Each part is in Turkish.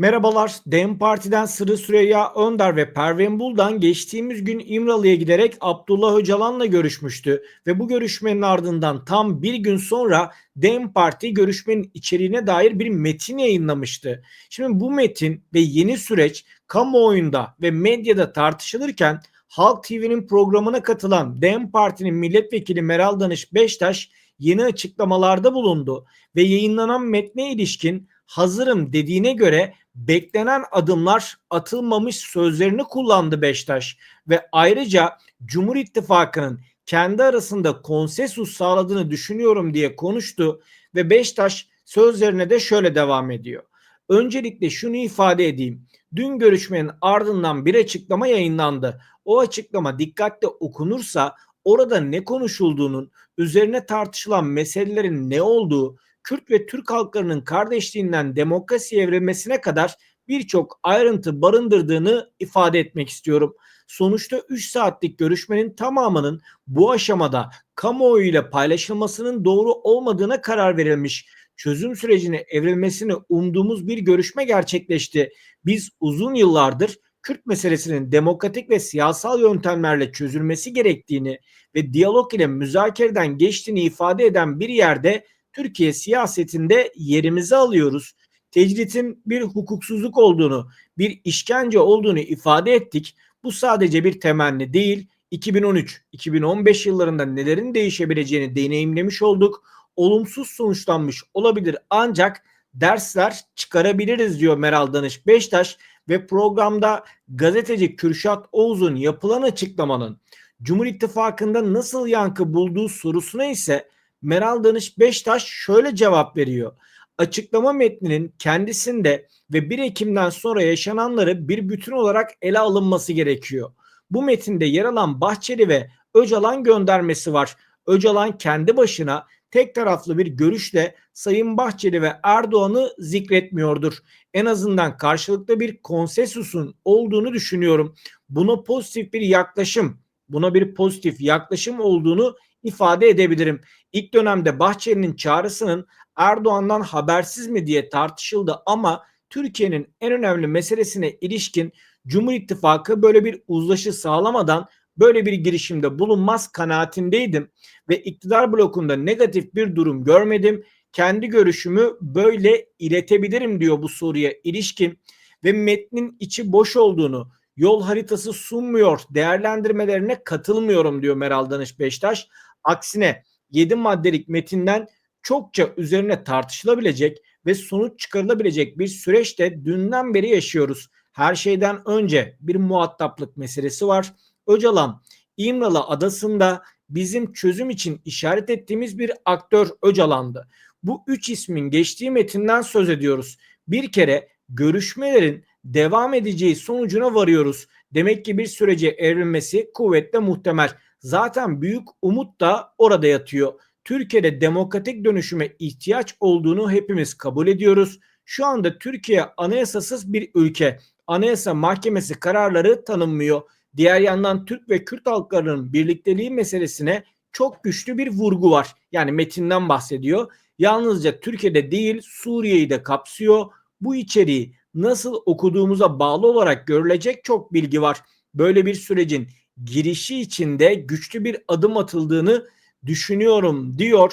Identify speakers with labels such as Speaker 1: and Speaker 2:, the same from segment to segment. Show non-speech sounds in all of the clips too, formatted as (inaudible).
Speaker 1: Merhabalar, DEM Parti'den Sırrı Süreyya Önder ve Pervin Buldan geçtiğimiz gün İmralı'ya giderek Abdullah Öcalan'la görüşmüştü ve bu görüşmenin ardından tam bir gün sonra DEM Parti görüşmenin içeriğine dair bir metin yayınlamıştı. Şimdi bu metin ve yeni süreç kamuoyunda ve medyada tartışılırken Halk TV'nin programına katılan DEM Parti'nin milletvekili Meral Danış Beştaş yeni açıklamalarda bulundu ve yayınlanan metne ilişkin hazırım dediğine göre beklenen adımlar atılmamış sözlerini kullandı Beştaş ve ayrıca Cumhur İttifakı'nın kendi arasında konsensus sağladığını düşünüyorum diye konuştu ve Beştaş sözlerine de şöyle devam ediyor. Öncelikle şunu ifade edeyim. Dün görüşmenin ardından bir açıklama yayınlandı. O açıklama dikkatle okunursa orada ne konuşulduğunun, üzerine tartışılan meselelerin ne olduğu, Kürt ve Türk halklarının kardeşliğinden demokrasi evrilmesine kadar birçok ayrıntı barındırdığını ifade etmek istiyorum. Sonuçta 3 saatlik görüşmenin tamamının bu aşamada kamuoyu ile paylaşılmasının doğru olmadığına karar verilmiş. Çözüm sürecine evrilmesini umduğumuz bir görüşme gerçekleşti. Biz uzun yıllardır Kürt meselesinin demokratik ve siyasal yöntemlerle çözülmesi gerektiğini ve diyalog ile müzakereden geçtiğini ifade eden bir yerde Türkiye siyasetinde yerimizi alıyoruz. Tecritin bir hukuksuzluk olduğunu, bir işkence olduğunu ifade ettik. Bu sadece bir temenni değil. 2013-2015 yıllarında nelerin değişebileceğini deneyimlemiş olduk. Olumsuz sonuçlanmış olabilir ancak dersler çıkarabiliriz diyor Meral Danış Beştaş ve programda gazeteci Kürşat Oğuz'un yapılan açıklamanın Cumhur İttifakı'nda nasıl yankı bulduğu sorusuna ise Meral Danış Beştaş şöyle cevap veriyor. Açıklama metninin kendisinde ve 1 Ekim'den sonra yaşananları bir bütün olarak ele alınması gerekiyor. Bu metinde yer alan Bahçeli ve Öcalan göndermesi var. Öcalan kendi başına tek taraflı bir görüşle Sayın Bahçeli ve Erdoğan'ı zikretmiyordur. En azından karşılıklı bir konsensusun olduğunu düşünüyorum. Buna pozitif bir yaklaşım, buna bir pozitif yaklaşım olduğunu ifade edebilirim. İlk dönemde Bahçeli'nin çağrısının Erdoğan'dan habersiz mi diye tartışıldı ama Türkiye'nin en önemli meselesine ilişkin Cumhur İttifakı böyle bir uzlaşı sağlamadan böyle bir girişimde bulunmaz kanaatindeydim ve iktidar blokunda negatif bir durum görmedim. Kendi görüşümü böyle iletebilirim diyor bu soruya ilişkin ve metnin içi boş olduğunu, yol haritası sunmuyor değerlendirmelerine katılmıyorum diyor Meral Danış Beştaş. Aksine 7 maddelik metinden çokça üzerine tartışılabilecek ve sonuç çıkarılabilecek bir süreçte dünden beri yaşıyoruz. Her şeyden önce bir muhataplık meselesi var. Öcalan İmralı adasında bizim çözüm için işaret ettiğimiz bir aktör Öcalan'dı. Bu üç ismin geçtiği metinden söz ediyoruz. Bir kere görüşmelerin devam edeceği sonucuna varıyoruz. Demek ki bir sürece evrilmesi kuvvetle muhtemel. Zaten büyük umut da orada yatıyor. Türkiye'de demokratik dönüşüme ihtiyaç olduğunu hepimiz kabul ediyoruz. Şu anda Türkiye anayasasız bir ülke. Anayasa Mahkemesi kararları tanınmıyor. Diğer yandan Türk ve Kürt halklarının birlikteliği meselesine çok güçlü bir vurgu var. Yani metinden bahsediyor. Yalnızca Türkiye'de değil Suriye'yi de kapsıyor. Bu içeriği nasıl okuduğumuza bağlı olarak görülecek çok bilgi var. Böyle bir sürecin girişi içinde güçlü bir adım atıldığını düşünüyorum diyor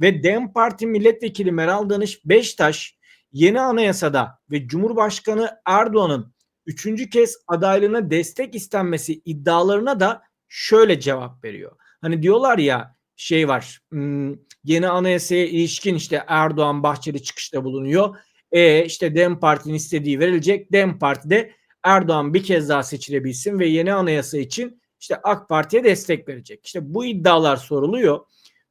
Speaker 1: ve DEM Parti milletvekili Meral Danış Beştaş yeni anayasada ve Cumhurbaşkanı Erdoğan'ın üçüncü kez adaylığına destek istenmesi iddialarına da şöyle cevap veriyor. Hani diyorlar ya şey var hmm, yeni anayasaya ilişkin işte Erdoğan Bahçeli çıkışta bulunuyor. E işte DEM Parti'nin istediği verilecek. DEM Parti de Erdoğan bir kez daha seçilebilsin ve yeni anayasa için işte AK Parti'ye destek verecek. İşte bu iddialar soruluyor.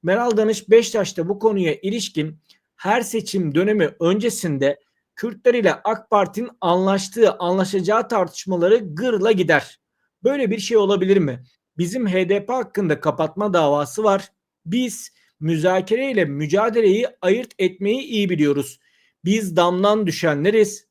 Speaker 1: Meral Danış Beştaş da bu konuya ilişkin her seçim dönemi öncesinde Kürtler ile AK Parti'nin anlaştığı, anlaşacağı tartışmaları gırla gider. Böyle bir şey olabilir mi? Bizim HDP hakkında kapatma davası var. Biz müzakere ile mücadeleyi ayırt etmeyi iyi biliyoruz. Biz damdan düşenleriz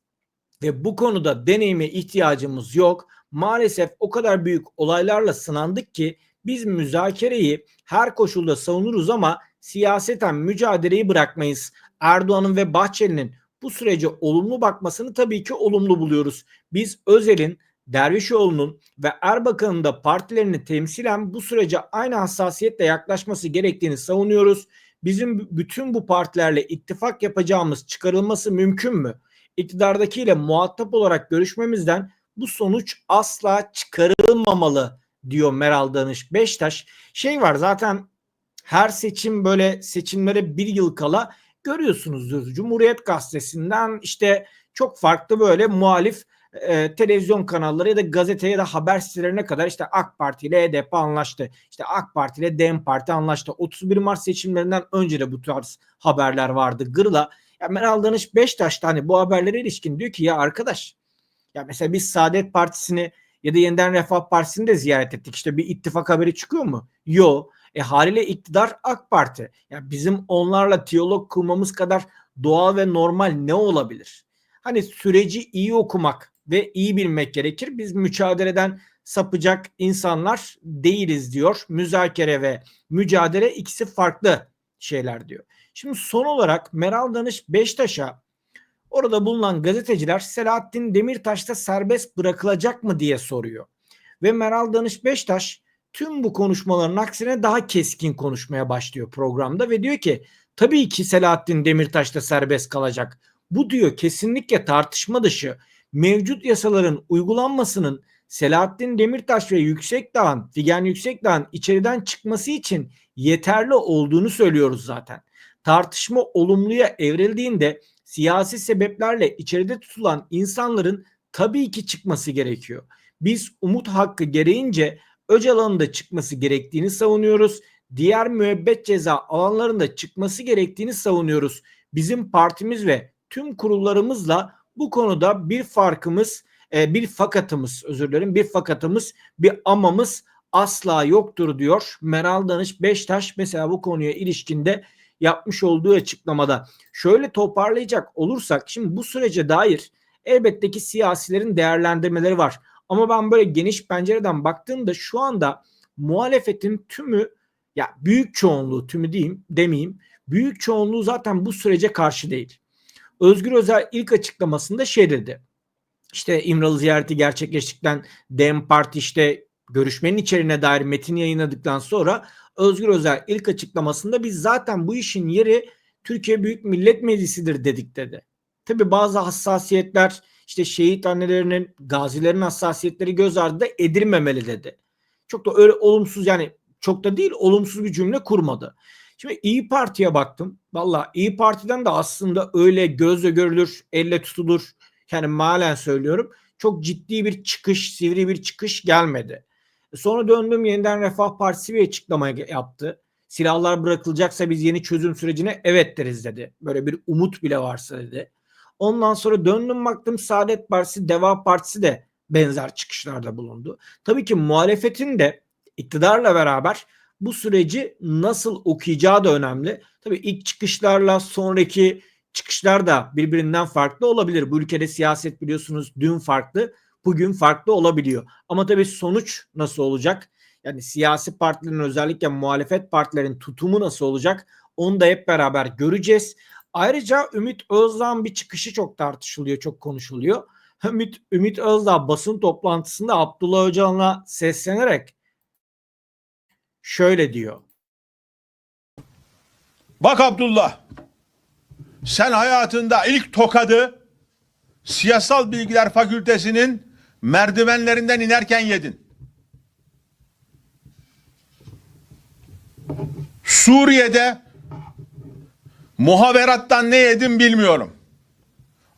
Speaker 1: ve bu konuda deneyime ihtiyacımız yok maalesef o kadar büyük olaylarla sınandık ki biz müzakereyi her koşulda savunuruz ama siyaseten mücadeleyi bırakmayız. Erdoğan'ın ve Bahçeli'nin bu sürece olumlu bakmasını tabii ki olumlu buluyoruz. Biz Özel'in, Dervişoğlu'nun ve Erbakan'ın da partilerini temsilen bu sürece aynı hassasiyetle yaklaşması gerektiğini savunuyoruz. Bizim bütün bu partilerle ittifak yapacağımız çıkarılması mümkün mü? İktidardakiyle muhatap olarak görüşmemizden bu sonuç asla çıkarılmamalı diyor Meral Danış Beştaş. Şey var zaten her seçim böyle seçimlere bir yıl kala görüyorsunuzdur. Cumhuriyet Gazetesi'nden işte çok farklı böyle muhalif e, televizyon kanalları ya da gazete ya da haber sitelerine kadar işte AK Parti ile HDP anlaştı. İşte AK Parti ile DEM Parti anlaştı. 31 Mart seçimlerinden önce de bu tarz haberler vardı. Gırla. Ya Meral Danış Beştaş'ta hani bu haberlere ilişkin diyor ki ya arkadaş ya mesela biz Saadet Partisi'ni ya da Yeniden Refah Partisi'ni de ziyaret ettik. İşte bir ittifak haberi çıkıyor mu? Yok. E haliyle iktidar AK Parti. Yani bizim onlarla diyalog kurmamız kadar doğal ve normal ne olabilir? Hani süreci iyi okumak ve iyi bilmek gerekir. Biz mücadeleden sapacak insanlar değiliz diyor. Müzakere ve mücadele ikisi farklı şeyler diyor. Şimdi son olarak Meral Danış Beştaş'a orada bulunan gazeteciler Selahattin Demirtaş da serbest bırakılacak mı diye soruyor. Ve Meral Danış Beştaş tüm bu konuşmaların aksine daha keskin konuşmaya başlıyor programda ve diyor ki tabii ki Selahattin Demirtaş da serbest kalacak. Bu diyor kesinlikle tartışma dışı mevcut yasaların uygulanmasının Selahattin Demirtaş ve Yüksekdağ'ın, Figen Yüksekdağ'ın içeriden çıkması için yeterli olduğunu söylüyoruz zaten. Tartışma olumluya evrildiğinde siyasi sebeplerle içeride tutulan insanların tabii ki çıkması gerekiyor. Biz umut hakkı gereğince Öcalan'ın da çıkması gerektiğini savunuyoruz. Diğer müebbet ceza alanlarında çıkması gerektiğini savunuyoruz. Bizim partimiz ve tüm kurullarımızla bu konuda bir farkımız, e, bir fakatımız, özür dilerim, bir fakatımız, bir amamız asla yoktur diyor. Meral Danış Beştaş mesela bu konuya ilişkinde yapmış olduğu açıklamada. Şöyle toparlayacak olursak şimdi bu sürece dair elbette ki siyasilerin değerlendirmeleri var. Ama ben böyle geniş pencereden baktığımda şu anda muhalefetin tümü ya büyük çoğunluğu tümü diyeyim demeyeyim. Büyük çoğunluğu zaten bu sürece karşı değil. Özgür Özel ilk açıklamasında şey dedi. İşte İmralı ziyareti gerçekleştikten DEM Parti işte görüşmenin içeriğine dair metin yayınladıktan sonra Özgür Özel ilk açıklamasında biz zaten bu işin yeri Türkiye Büyük Millet Meclisi'dir dedik dedi. Tabi bazı hassasiyetler işte şehit annelerinin, gazilerin hassasiyetleri göz ardı edilmemeli dedi. Çok da öyle olumsuz yani çok da değil olumsuz bir cümle kurmadı. Şimdi İyi Parti'ye baktım. Valla İyi Parti'den de aslında öyle gözle görülür, elle tutulur. Yani malen söylüyorum. Çok ciddi bir çıkış, sivri bir çıkış gelmedi. Sonra döndüm yeniden Refah Partisi bir açıklama yaptı. Silahlar bırakılacaksa biz yeni çözüm sürecine evet deriz dedi. Böyle bir umut bile varsa dedi. Ondan sonra döndüm baktım Saadet Partisi, Deva Partisi de benzer çıkışlarda bulundu. Tabii ki muhalefetin de iktidarla beraber bu süreci nasıl okuyacağı da önemli. Tabii ilk çıkışlarla sonraki çıkışlar da birbirinden farklı olabilir. Bu ülkede siyaset biliyorsunuz dün farklı, bugün farklı olabiliyor. Ama tabii sonuç nasıl olacak? Yani siyasi partilerin özellikle muhalefet partilerin tutumu nasıl olacak? Onu da hep beraber göreceğiz. Ayrıca Ümit Özdağ'ın bir çıkışı çok tartışılıyor, çok konuşuluyor. (laughs) Ümit, Ümit Özdağ basın toplantısında Abdullah Öcalan'a seslenerek şöyle diyor.
Speaker 2: Bak Abdullah, sen hayatında ilk tokadı Siyasal Bilgiler Fakültesinin merdivenlerinden inerken yedin. Suriye'de muhaberattan ne yedin bilmiyorum.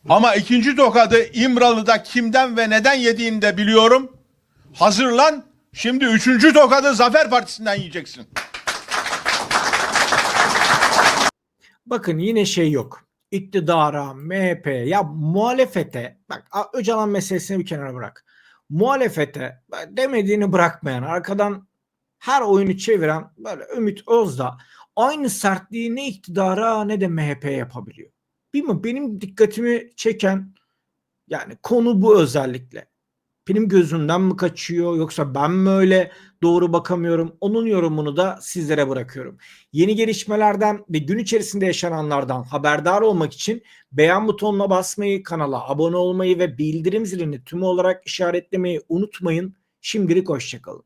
Speaker 2: Ama ikinci tokadı İmralı'da kimden ve neden yediğini de biliyorum. Hazırlan, şimdi üçüncü tokadı Zafer Partisi'nden yiyeceksin.
Speaker 1: Bakın yine şey yok. İktidara, MHP ya muhalefete bak Öcalan meselesini bir kenara bırak. Muhalefete demediğini bırakmayan arkadan her oyunu çeviren böyle Ümit Özdağ aynı sertliği ne iktidara ne de MHP yapabiliyor. Bilmiyorum benim dikkatimi çeken yani konu bu özellikle. Benim gözümden mi kaçıyor yoksa ben mi öyle doğru bakamıyorum? Onun yorumunu da sizlere bırakıyorum. Yeni gelişmelerden ve gün içerisinde yaşananlardan haberdar olmak için beğen butonuna basmayı, kanala abone olmayı ve bildirim zilini tüm olarak işaretlemeyi unutmayın. Şimdilik hoşçakalın.